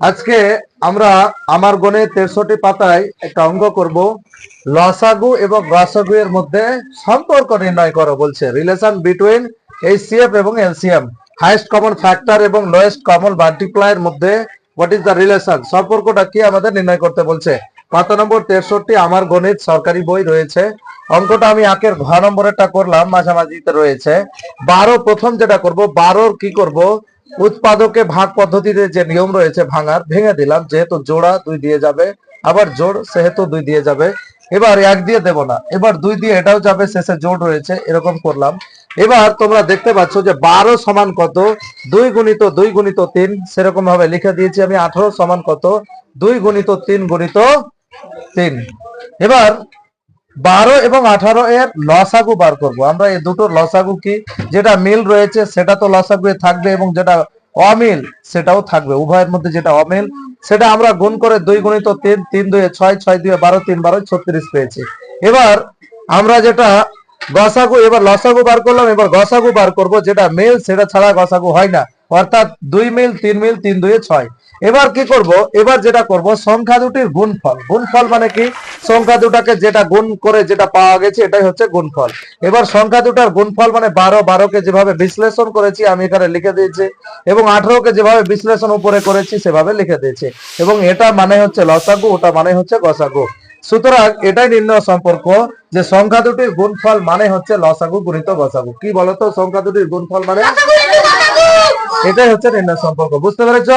আজকে আমরা আমার গণে তেরোশোটি পাতায় একটা অঙ্ক করব। লসাগু এবং রসাগু এর মধ্যে সম্পর্ক নির্ণয় করো বলছে। রিলেশন বিটুইন এইচসিএফ এবং এলসিএম হাইয়েস্ট কমন ফ্যাক্টর এবং লোয়েস্ট কমন মাল্টিপ্লায়ের মধ্যে হোয়াট ইজ দ্য রিলেশন সম্পর্কটা কি আমাদের নির্ণয় করতে বলছে। পাতা নম্বর তেরোশোটি আমার গণিত সরকারি বই রয়েছে। অঙ্কটা আমি আঁকের ঘ নম্বরেরটা করলাম, মাঝামাঝিতে রয়েছে। বারো প্রথম যেটা করব, বারোর কি করব? উৎপাদকে ভাগ পদ্ধতিতে যে নিয়ম রয়েছে ভাঙার, ভেঙে দিলাম, যেহেতু জোড়া দুই দিয়ে যাবে, আবার জোড়, সেহেতু দুই দিয়ে যাবে। এবার এক দিয়ে দেব না, এবার দুই দিয়ে এটাও যাবে, শেষে জোড় রয়েছে, এরকম করলাম। এবার তোমরা দেখতে পাচ্ছ যে বারো সমান কত? দুই গুণিত দুই গুণিত তিন সেরকম ভাবে লিখে দিয়েছি আমি, আঠারো সমান কত? দুই গুণিত তিন গুণিত তিন। এবার বারো এবং আঠারো এর লসাগু বার করব। আমরা এই দুটো লসাগু কি? যেটা মিল রয়েছে, সেটা তো লসাগু থাকবে এবং যেটা অমিল, সেটাও থাকবে। উভয়ের মধ্যে যেটা অমিল, সেটা আমরা গুণ করে দুই গুণিত তিন তিন দুয়ে ছয় ছয় দুই বারো, তিন বারো ছত্রিশ পেয়েছি। এবার আমরা যেটা গসাগু, এবার লসাগু বার করলাম, এবার গসাগু বার করব, যেটা মিল, সেটা ছাড়া গসাগু হয় না। অর্থাৎ দুই মিল, তিন মিল, তিন দুয়ে ছয়। এবার কি করব? এবার যেটা করব, সংখ্যা দুটির গুণফল। গুণফল মানে কি? সংখ্যা দুটাকে যেটা গুণ করে যেটা পাওয়া গেছে, এটাই হচ্ছে গুণফল। এবার সংখ্যা দুটার গুণফল মানে বারো, বারোকে যেভাবে বিশ্লেষণ করেছি, আমি এখানে লিখে দিয়েছি, এবং আঠারোকে যেভাবে বিশ্লেষণ উপরে করেছি, সেভাবে লিখে দিয়েছি। এবং এটা মানে হচ্ছে লসাগু, ওটা মানে হচ্ছে গসাগু। সুতরাং এটাই নির্ণয় সম্পর্ক যে সংখ্যা দুটির গুণফল মানে হচ্ছে লসাগু গুণিত গসাগু। কি বলতো? সংখ্যা দুটির গুণফল মানে? এটাই হচ্ছে নির্ণয় সম্পর্ক বুঝতে পেরেছ?